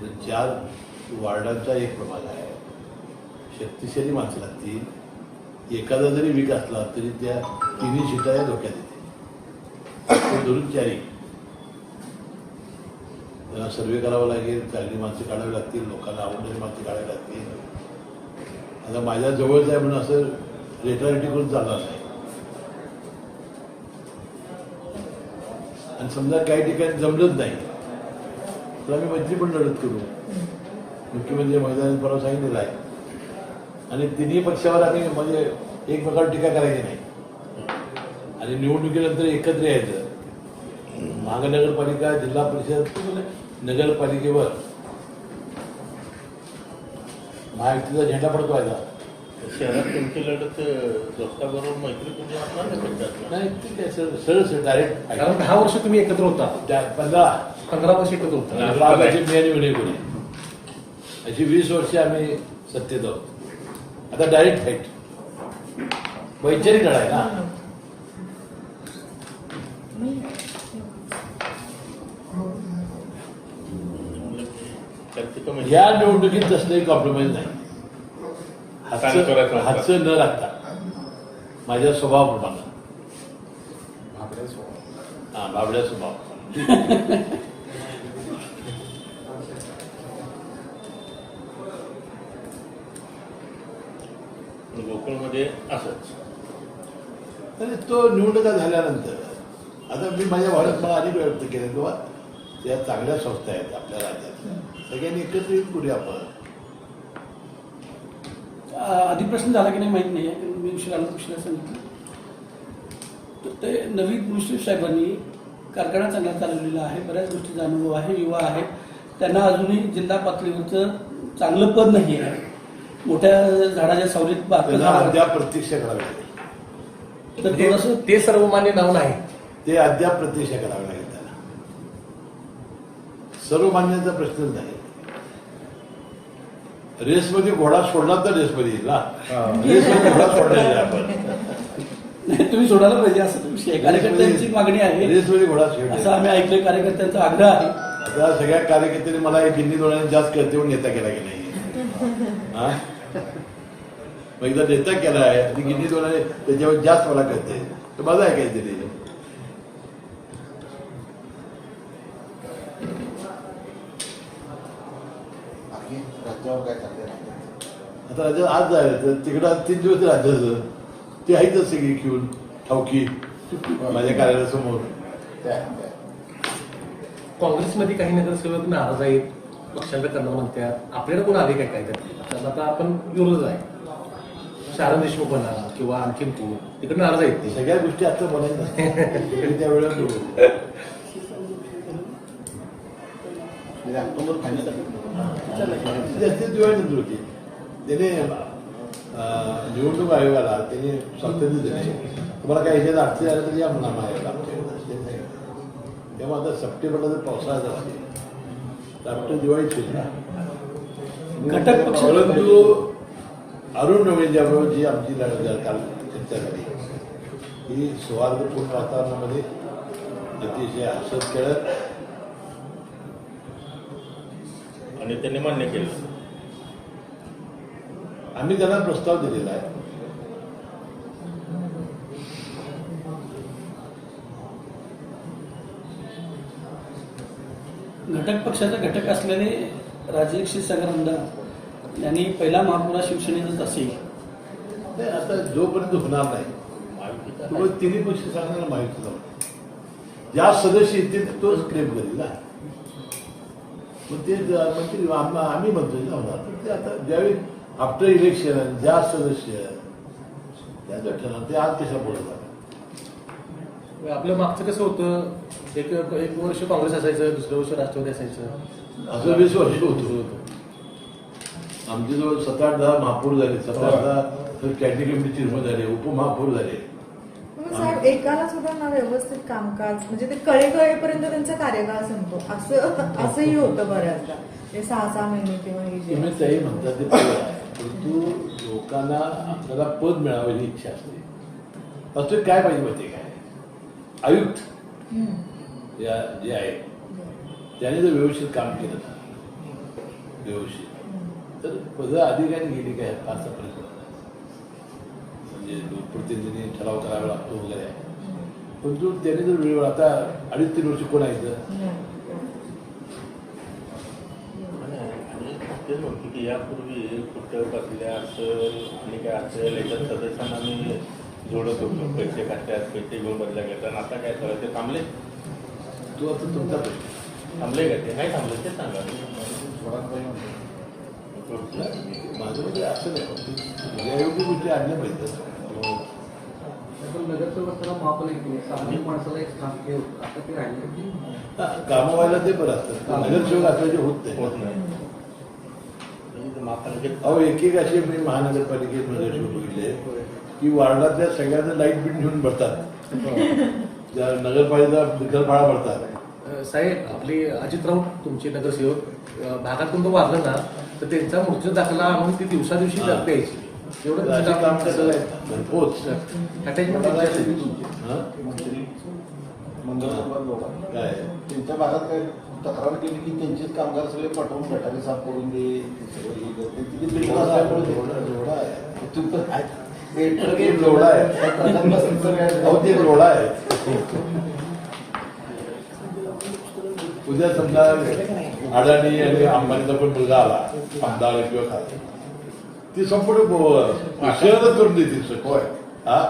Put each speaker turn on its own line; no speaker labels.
चार वार्डांचा एक प्रभाग आहे शक्तिशाली माणसं लागतील. एखादा जरी वीक असला तरी त्या तिन्ही शिटा या धोक्यात येते धरून चारी त्यांना सर्वे करावा लागेल चांगली माणसं काढावी लागतील लोकांना आवडणारी माणसं काढावी लागतील. आता माझ्या जवळच आहे म्हणून असं रेटारिटी करून चालणार नाही. आणि समजा काही ठिकाणी जमलंच नाही. तर आम्ही मैत्री पण लढत करू. मुख्यमंत्री मैदानी परवा सांगितलेलं आहे. आणि तिन्ही पक्षावर आम्ही म्हणजे एकमेकावर टीका करायची नाही. आणि निवडणुकीनंतर एकत्र यायचं. महानगरपालिका जिल्हा परिषद नगरपालिकेवर महायुतीचा झेंडा पडकवायचा
शहरात तुमची लढत दोस्ताबरोबर मैत्री तुमची असणार
नाही ठीक आहे सर सरळ डायरेक्ट
कारण दहा वर्ष तुम्ही एकत्र होता.
पंधरा.
पंधरा वर्ष एकत्र होता.
कोणी अशी वीस वर्ष आम्ही सत्तेत आहोत. आता डायरेक्ट फाईट वैचारिक लढाई आहे ना?
म्हणजे
या निवडणुकीत तसलंही कॉम्प्रोमाइज नाही? हातचं न लागता. माझ्या स्वभावाप्रमाणे. हा बाबड्या स्वभाव.
गोकुळमध्ये असंच.
आणि तो निवडणुका झाल्यानंतर आता मी माझ्या भावात मला अनेक वेळ व्यक्त केले किंवा त्या चांगल्या संस्था आहेत आपल्या राज्यात सगळ्यांनी एकत्रित करूया आपण.
आधी प्रश्न झाला की नाही माहीत नाही आहे मी उशिराला उशिरा सांगितलं. तर ते नवीन मुश्रीफ साहेबांनी कारखाना चांगला चालवलेला आहे बऱ्याच गोष्टीचा अनुभव आहे युवा आहे त्यांना अजूनही जिल्हा पातळीवरचं चांगलं पद नाही आहे मोठ्या झाडाच्या सावलीत बारकं
त्यांना
झाड
अद्याप प्रतीक्षा करावी लागेल
तर
ते-
थोडंसं
ते सर्वमान्य नाव नाही.
ते अद्याप प्रतीक्षा करावी लागेल त्यांना सर्वमान्याचा प्रश्नच नाही. रेसमध्ये घोडा सोडला तर रेसमध्ये येईल ना? रेसमध्ये घोडा सोडला नाही आपण.
नाही तुम्ही सोडायला पाहिजे असं तो विषय आहे. कार्यकर्त्यांची मागणी आहे.
रेसमध्ये घोडा
असं आम्ही ऐकलं कार्यकर्त्यांचा आग्रह आहे.
आता सगळ्या कार्यकर्त्यांनी मला एक गिन्नी दोळ्याने जास्त करते म्हणून नेता केला की नाही? हा? मग एकदा नेता केला आहे आणि गिन्नी दोळ्याने त्याच्यावर जास्त मला करते. तर माझं आहे काहीतरी. आता राज्यात आज जायला तर तिकडं आज तीन दिवस राज्याचं. ते आहेतच सगळी घेऊन ठावकी माझ्या कार्यालयासमोर.
काँग्रेसमध्ये काही नगरसेवक नाराज आहेत पक्षांतर करणार म्हणतात. आपल्याला कोण आले काय काय त्यात आता आपण विरोध आहे. शारद देशमुख म्हणा किंवा आणखीन कोण? तिकडे नाराज आहेत ते.
सगळ्या गोष्टी आता बोलायचं त्यावेळेला.
म्हणजे ऑक्टोबर फायनल.
जास्तीत दिवाळीनंतर होती. त्याने अं, निवडणूक आयोगाला त्याने स्वातंत्र्य दिले तुम्हाला काही ह्याच्यात अडचणी आल्या तर या म्हणा आयोगाला ते. तेव्हा आता सप्टेंबरला जर पावसाळा झाला तर आपल्या दिवाळीच होईल ना.
घटक पक्ष
परंतु अरुण डोंगरेंच्याबरोबर जी आमची लढत झाली काल चर्चा झाली ही सौहार्दपूर्ण वातावरणामध्ये अतिशय हसत खेळत
आणि त्यांनी मान्य केलं.
आम्ही त्यांना प्रस्ताव दिलेला आहे.
घटक पक्षाचा घटक असलेले राजे संग्रामदास यांनी पहिला महापुरा शिवसेनेचाच असेल.
नाही आता जोपर्यंत होणार नाही तोपर्यंत तिन्ही पक्ष सांगणार माहिती जाऊ ज्या सदस्य येतील तोच क्लेम करेल ना. मग ते ज- म्हणतील आम- आम्ही म्हणतोय ना होणार. ते आता ज्यावेळी आफ्टर इलेक्शन ज्या सदस्य त्याच ठरणार ते आज कशा बोलत
आपलं मागचं कसं होतं एक एक वर्ष काँग्रेस असायचं दुसरं वर्ष राष्ट्रवादी असायचं.
असं वीस वर्ष होतं आमचे जवळ सात आठ दहा महापौर झाले. सात आठ दहा तर कमिटी चेअरमन झाले उपमहापौर झाले.
साहेब एकाला सुद्धा ना व्यवस्थित कामकाज म्हणजे ते कळे कळेपर्यंत त्यांचा कार्यकाळ संपतो. असं असंही होतं बऱ्याचदा. ते सहा सहा महिने किंवा हे जे.
तुम्ही त्याही म्हणता ते बरोबर आहे. परंतु लोकांना आपल्याला पद मिळावं ही इच्छा असते. असं काय पाहिजे माहिती काय? आयुक्त.
हम्म.
या जे आहे. त्याने जर व्यवस्थित काम केलं. व्यवस्थित. तर पदं अधिकारी गेली काय फारसा फरक म्हणजे लोकप्रतिनिधींनी ठराव करावा लागतो वगैरे. आहे पण त्याने जर वेळेवर आता अडीच तीन वर्ष कोण आहे
तेच म्हणतो की यापूर्वी कुठल्या कसल्या असेल आणि काय असेल याच्यात सदस्यांना मी जोडत होतो. पैसे खात्यात पैसे घेऊन बदल्या घेतात. आता काय करायचं? थांबले.
तो आता तुमचा
थांबले का ते? नाही थांबले ते सांगा.
माझं म्हणजे असं नाही. योग्य गोष्टी आणल्या
हे
हा, कामं व्हायला ते बरं असतं नगरसेवक असल्याचे होत नाही. अहो एक एक असे मी महानगरपालिकेत नगरसेवक बघितले की वार्डातल्या सगळ्यांना लाइट बिल घेऊन भरतात त्या नगरपालिका निकाल भरतात
अ, साहेब आपली अजित राऊत तुमचे नगरसेवक अ, भागातून तो वाजलं ना तर त्यांचा मृत्यू दाखला आणून ती दिवसा दिवशी एवढं
काम कसं पोच
अटॅचमेंट
काय?
त्यांच्या भागात काय तक्रार केली की त्यांचेच कामगार सगळे पाठवून गटारी साफ करून दे हे
आहे. लोढा आहे. उद्या समजा अडाणी आणि अंबानीचा पण मुलगा आला आमदार किंवा खासदार ती संपूर्ण करून देतील होय. हा?